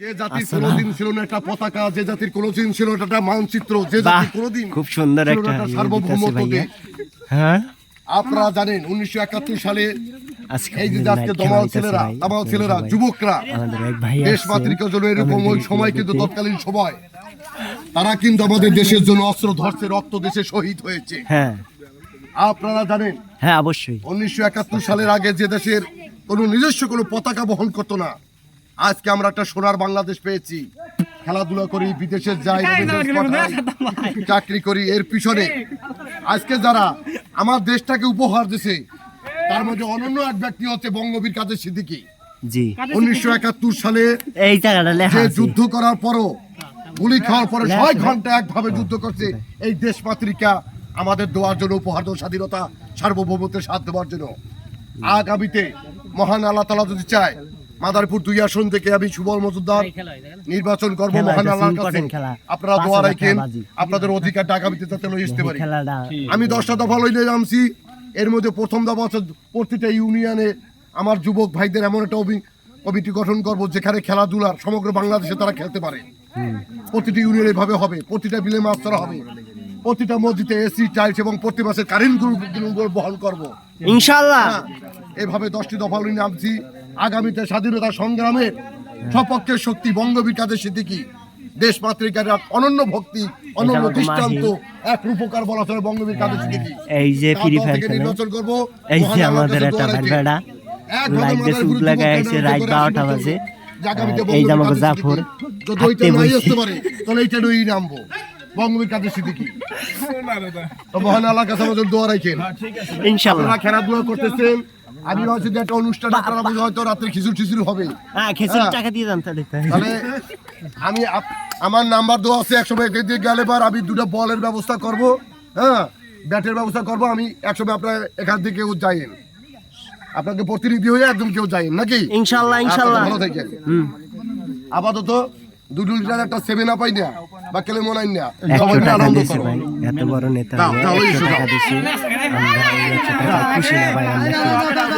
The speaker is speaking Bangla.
যে জাতির আসসালাম। কোনোদিন ছিল না একটা পতাকা যে জাতির কোনোদিন ছিল না একটা মানচিত্র যে জাতির কোনোদিন খুব সুন্দর একটা ইয়ে সার্বভৌমত্ব। হ্যাঁ? আপনারা জানেন উনিশশো একাত্তর সালে এই যে আজকে দমাল ছেলেরা দামাল ছেলেরা যুবকরা দেশ মাতৃকার জন্য এরকম ওই সময় কিন্তু তৎকালীন সময় তারা কিন্তু আমাদের দেশের জন্য অস্ত্র ধরছে রক্ত দেশে শহীদ হয়েছে। হ্যাঁ। আপনারা জানেন হ্যাঁ অবশ্যই। উনিশশো একাত্তর সালের আগে যে দেশের কোনো নিজস্ব কোনো পতাকা বহন করতো না আজকে আমরা একটা সোনার বাংলাদেশ পেয়েছি। খেলাধুলা করি বিদেশে যাই চাকরি করি এর পিছনে আজকে যারা আমার দেশটাকে উপহার দিছে তার মধ্যে অনন্য এক ব্যক্তি হচ্ছে বঙ্গবীর কাদের সিদ্দিকী। জি। উনিশশো একাত্তর সালে এই জায়গাটা লেখা যে যুদ্ধ করার পরও গুলি খাওয়ার পরে ছয় ঘণ্টা একভাবে যুদ্ধ করছে এই দেশ মাতৃকা আমাদের দেওয়ার জন্য উপহার দেওয়ার স্বাধীনতা সার্বভৌমত্বের সাথ দেওয়ার জন্য। আগামীতে মহান আল্লাহ তালা যদি চায় মাদারপুর দুই আসন থেকে আমি সুবল মজুদ্দার নির্বাচন করব খেলা, মহান আল্লাহর কাছে। আপনারা দোয়া রাখেন। আপনাদের অধিকারটা আগামীতে যাতে লই আসতে পারি আমি দশটা দফা লইলে নামছি। এর মধ্যে প্রথম দফা হচ্ছে প্রতিটা ইউনিয়নে আমার যুবক ভাইদের এমন একটা অভি- কমিটি গঠন করব যেখানে খেলাধুলার সমগ্র বাংলাদেশে তারা খেলতে পারে। প্রতিটি ইউনিয়ন এভাবে হবে প্রতিটা বিলে মাছ ধরা হবে। প্রতিটা মসজিদে এসি টাইলস এবং প্রতি মাসে কারেন্ট গ্রুপ বহন করব। ইনশাআল্লাহ। হ্যাঁ, এভাবে দশটি দফা লই নামছি। আগামীতে স্বাধীনতা সংগ্রামের সপক্ষের শক্তি বঙ্গবীর কাদের সিদ্দিকী দেশ মাতৃকার এক অনন্য ভক্তি অনন্য দৃষ্টান্ত এক রূপকার বলা চলে বঙ্গবীর কাদের সিদ্দিকী। এই যে ফ্রি ফায়ার নির্বাচন করব। এই যে আমাদের একটা একভাবে লাইভ ফেসবুক উপর আছে রাত বারোটা আসবে বাজে। এই কাদের জাফর যদি ওইটা নাই। আসতে পারে তাহলে এইটা নই নামবো। বঙ্গবীর কাদের সিদ্দিকী? তো মহান আল্লাহর কাছে আমাদের দোয়া রাখেন। ইনশাআল্লাহ আপনারা খেলাধুলা করতেছেন আমি ভাবছি যে একটা অনুষ্ঠান আপনারা বুঝে হয়তো রাত্রে খিচুড়ি টিচুড়ি হবে। হ্যাঁ খেসুর হ্যাঁ। টাকা দিয়ে দাম তাহলে। তাহলে আমি আমার নাম্বার দেওয়া আছে একশো ব্যাগ দিয়ে গেলে বার আমি দুটো বলের ব্যবস্থা করব হ্যাঁ? ব্যাটের ব্যবস্থা করব আমি একশো আপনার এখান থেকে কেউ যাইন আপনাকে প্রতিনিধি হয়ে একদম কেউ যাইন নাকি? ইনশাল্লাহ ইনশাআল্লাহ আচ্ছা, ভালো থাকেন। আপাতত দুটো লিটার একটা সেভেন আপাই না। বা কেলে মনাই না একশো সবাই টাকা আনন্দ করো ভাই এত বড় নেতা হয়ে। আমরা খুশি না ভাই আমরা কি